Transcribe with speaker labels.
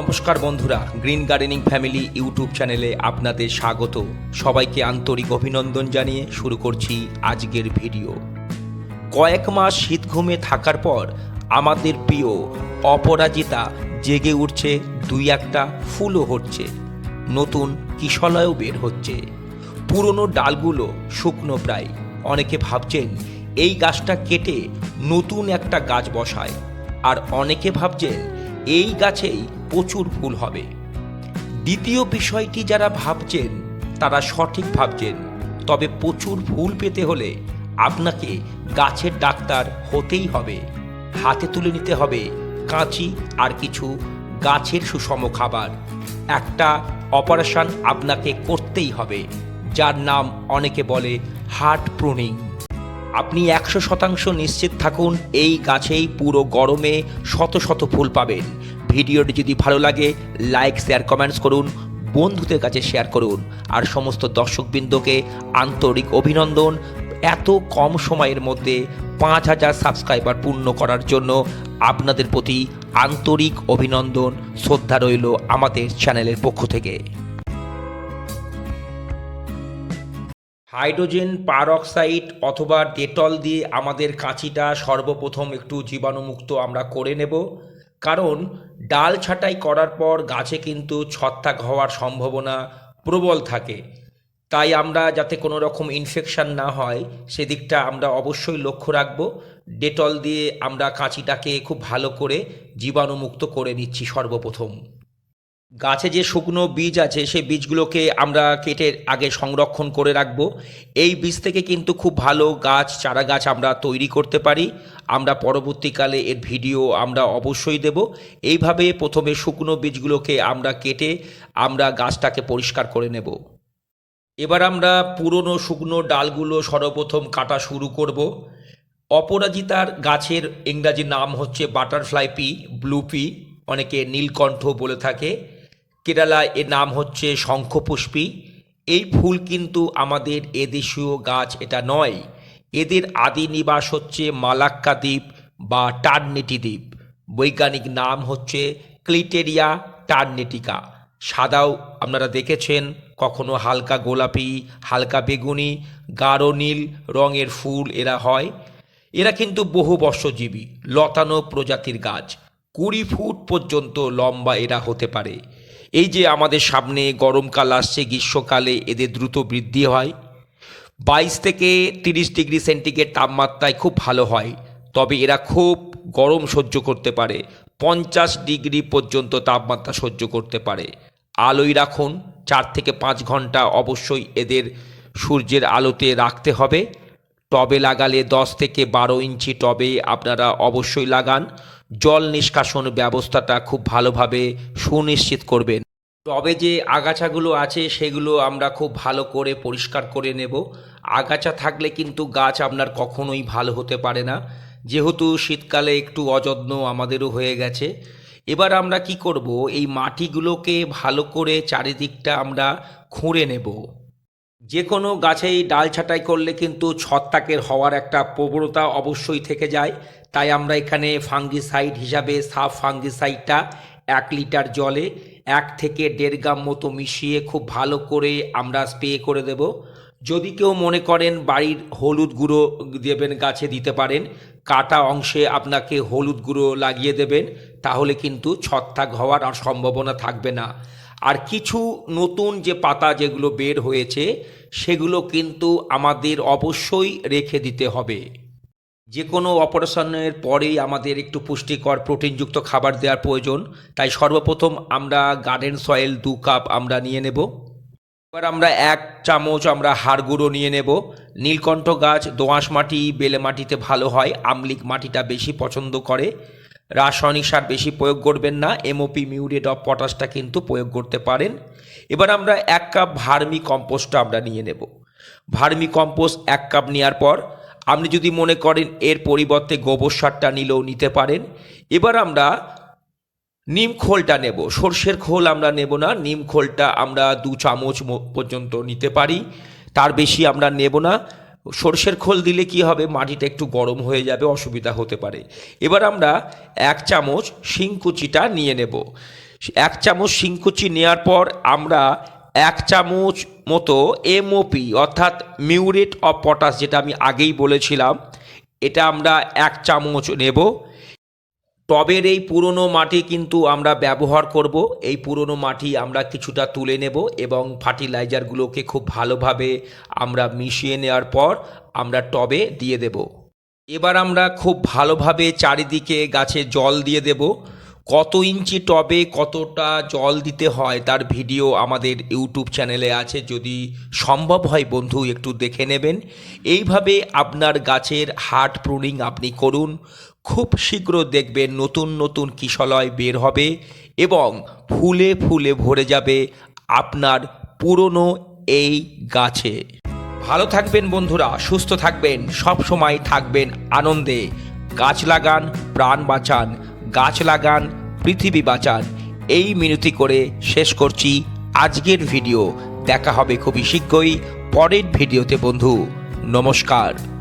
Speaker 1: নমস্কার বন্ধুরা, green gardening family YouTube চ্যানেলে আপনাদের স্বাগত। সবাইকে আন্তরিক অভিনন্দন জানিয়ে শুরু করছি আজকের ভিডিও। কয়েক মাস শীত ঘুমে থাকার পর আমাদের প্রিয় অপরাজিতা জেগে উঠছে, দুই একটা ফুলও হচ্ছে, নতুন কিশলয়ও বের হচ্ছে। পুরনো ডালগুলো শুকনো প্রায়। অনেকে ভাবছেন, এই গাছটা কেটে নতুন একটা গাছ বসায়। আর অনেকে ভাবছেন, এই গাছেই প্রচুর ফুল হবে। দ্বিতীয় বিষয়টি যারা ভাবছেন, তারা সঠিক ভাবছেন। তবে প্রচুর ফুল পেতে হলে আপনাকে গাছের ডাক্তার হতেই হবে। হাতে তুলে নিতে হবে কাঁচি আর কিছু গাছের সুষম খাবার। একটা অপারেশন আপনাকে করতেই হবে, যার নাম অনেকে বলে হার্ট প্রুনিং। আপনি একশো শতাংশ নিশ্চিত থাকুন, এই গাছেই পুরো গরমে শত শত ফুল পাবেন। ভিডিওটি যদি ভালো লাগে, লাইক, শেয়ার, কমেন্টস করুন, বন্ধুদের কাছে শেয়ার করুন, আর সমস্ত দর্শকবৃন্দকে আন্তরিক অভিনন্দন। এত কম সময়ের মধ্যে পাঁচ হাজার সাবস্ক্রাইবার পূর্ণ করার জন্য আপনাদের প্রতি আন্তরিক অভিনন্দন। শ্রদ্ধা রইল আমাদের চ্যানেলের পক্ষ থেকে। হাইড্রোজেন পারঅক্সাইড অথবা ডেটল দিয়ে আমাদের কাঁচিটা সর্বপ্রথম একটু জীবাণুমুক্ত আমরা করে নেব। কারণ ডাল ছাঁটাই করার পর গাছে কিন্তু ছত্রাক হওয়ার সম্ভাবনা প্রবল থাকে। তাই আমরা যাতে কোনো রকম ইনফেকশান না হয়, সেদিকটা আমরা অবশ্যই লক্ষ্য রাখব। ডেটল দিয়ে আমরা কাঁচিটাকে খুব ভালো করে জীবাণুমুক্ত করে নিচ্ছি সর্বপ্রথম। গাছে যে শুকনো বীজ আছে, সেই বীজগুলোকে আমরা কেটে আগে সংরক্ষণ করে রাখব। এই বীজ থেকে কিন্তু খুব ভালো গাছ, চারা গাছ আমরা তৈরি করতে পারি। আমরা পরবর্তীকালে এর ভিডিও আমরা অবশ্যই দেব। এইভাবে প্রথমে শুকনো বীজগুলোকে আমরা কেটে আমরা গাছটাকে পরিষ্কার করে নেব। এবার আমরা পুরনো শুকনো ডালগুলো সর্বপ্রথম কাটা শুরু করব। অপরাজিতার গাছের ইংরাজি নাম হচ্ছে বাটারফ্লাই পি, ব্লু পি, অনেকে নীলকণ্ঠ বলে থাকে। কেরালা এর নাম হচ্ছে শঙ্খপুষ্পী। এই ফুল কিন্তু আমাদের এদেশীয় গাছ, এটা নয়। এদের আদি নিবাস হচ্ছে মালাক্কা দ্বীপ বা টার্নেটি দ্বীপ। বৈজ্ঞানিক নাম হচ্ছে ক্লিটেরিয়া টার্নেটিকা। সাদাও আপনারা দেখেছেন, কখনো হালকা গোলাপি, হালকা বেগুনি, গাঢ় নীল রঙের ফুল এরা হয়। এরা কিন্তু বহু বর্ষজীবী, লতানো প্রজাতির গাছ। কুড়ি ফুট পর্যন্ত লম্বা এরা হতে পারে। এই যে আমাদের সামনে গরমকাল আসছে, গ্রীষ্মকালে এদের দ্রুত বৃদ্ধি হয়। বাইশ থেকে তিরিশ ডিগ্রি সেন্টিগ্রেড তাপমাত্রায় খুব ভালো হয়, তবে এরা খুব গরম সহ্য করতে পারে। পঞ্চাশ ডিগ্রি পর্যন্ত তাপমাত্রা সহ্য করতে পারে। আলোয় রাখুন, চার থেকে পাঁচ ঘণ্টা অবশ্যই এদের সূর্যের আলোতে রাখতে হবে। টবে লাগালে দশ থেকে বারো ইঞ্চি টবে আপনারা অবশ্যই লাগান। জল নিষ্কাশন ব্যবস্থাটা খুব ভালোভাবে সুনিশ্চিত করবেন। টবে যে আগাছাগুলো আছে সেগুলো আমরা খুব ভালো করে পরিষ্কার করে নেব। আগাছা থাকলে কিন্তু গাছ আপনার কখনোই ভালো হতে পারে না। যেহেতু শীতকালে একটু অযত্ন আমাদেরও হয়ে গেছে। এবার আমরা কি করব? এই মাটিগুলোকে ভালো করে চারিদিকটা আমরা খুঁড়ে নেব। যে কোনো গাছেই ডাল ছাঁটাই করলে কিন্তু ছত্রাকের হওয়ার একটা প্রবণতা অবশ্যই থেকে যায়। তাই আমরা এখানে ফাঙ্গিসাইড হিসাবে সাফ ফাঙ্গিসাইডটা এক লিটার জলে এক থেকে দেড় গ্রাম মতো মিশিয়ে খুব ভালো করে আমরা স্প্রে করে দেব। যদি কেউ মনে করেন বাড়ির হলুদ গুঁড়ো দেবেন, গাছে দিতে পারেন, কাটা অংশে আপনাকে হলুদ গুঁড়ো লাগিয়ে দেবেন, তাহলে কিন্তু ছত্রাক হওয়ার আর সম্ভাবনা থাকবে না। আর কিছু নতুন যে পাতা যেগুলো বের হয়েছে, সেগুলো কিন্তু আমাদের অবশ্যই রেখে দিতে হবে। যে কোনো অপারেশনের পরেই আমাদের একটু পুষ্টিকর প্রোটিনযুক্ত খাবার দেওয়ার প্রয়োজন। তাই সর্বপ্রথম আমরা গার্ডেন সয়েল দু কাপ আমরা নিয়ে নেব। এবার আমরা এক চামচ আমরা হাড় গুঁড়ো নিয়ে নেব। নীলকণ্ঠ গাছ দোআঁশ মাটি, বেলে মাটিতে ভালো হয়, আমলিক মাটিটা বেশি পছন্দ করে। রাসায়নিক সার বেশি প্রয়োগ করবেন না এমওপি মিউরেট অফ পটাশটা কিন্তু প্রয়োগ করতে পারেন। এবার আমরা এক কাপ ভার্মি কম্পোস্টটা আমরা নিয়ে নেব। ভার্মি কম্পোস্ট এক কাপ নেওয়ার পর আপনি যদি মনে করেন এর পরিবর্তে গোবর সারটা নিলেও নিতে পারেন। এবার আমরা নিম খোলটা নেব। সর্ষের খোল আমরা নেব না। নিম খোলটা আমরা দু চামচ পর্যন্ত নিতে পারি। তার বেশি আমরা নেব না। সর্ষের খোল দিলে কি হবে? মাটিটা একটু গরম হয়ে যাবে, অসুবিধা হতে পারে। এবার আমরা এক চামচ শিংকুচিটা নিয়ে নেব। এক চামচ শিংকুচি নেওয়ার পর আমরা এক চামচ মতো এমওপি অর্থাৎ মিউরেট অফ পটাশ, যেটা আমি আগেই বলেছিলাম, এটা আমরা এক চামচ নেব। টবের এই পুরনো মাটি কিন্তু আমরা ব্যবহার করব। এই পুরনো মাটি আমরা কিছুটা তুলে নেব এবং ফার্টিলাইজারগুলোকে খুব ভালোভাবে আমরা মিশিয়ে নেওয়ার পর আমরা টবে দিয়ে দেব। এবার আমরা খুব ভালোভাবে চারিদিকে গাছে জল দিয়ে দেব। কত ইঞ্চি টবে কতটা জল দিতে হয় তার ভিডিও আমাদের ইউটিউব চ্যানেলে আছে, যদি সম্ভব হয় বন্ধু একটু দেখে নেবেন। এইভাবে আপনার গাছের হার্ট প্রুনিং আপনি করুন, খুব শীঘ্র দেখবেন নতুন নতুন কিশলয় বের হবে এবং ফুলে ফুলে ভরে যাবে আপনার পুরনো এই গাছে। ভালো থাকবেন বন্ধুরা, সুস্থ থাকবেন সব সময় থাকবেন আনন্দে। গাছ লাগান, প্রাণ বাঁচান গাছ লাগান, পৃথিবী বাঁচান। এই মিনতি করে শেষ করছি আজকের ভিডিও। দেখা হবে খুবই শীঘ্রই পরের ভিডিওতে, বন্ধু। নমস্কার।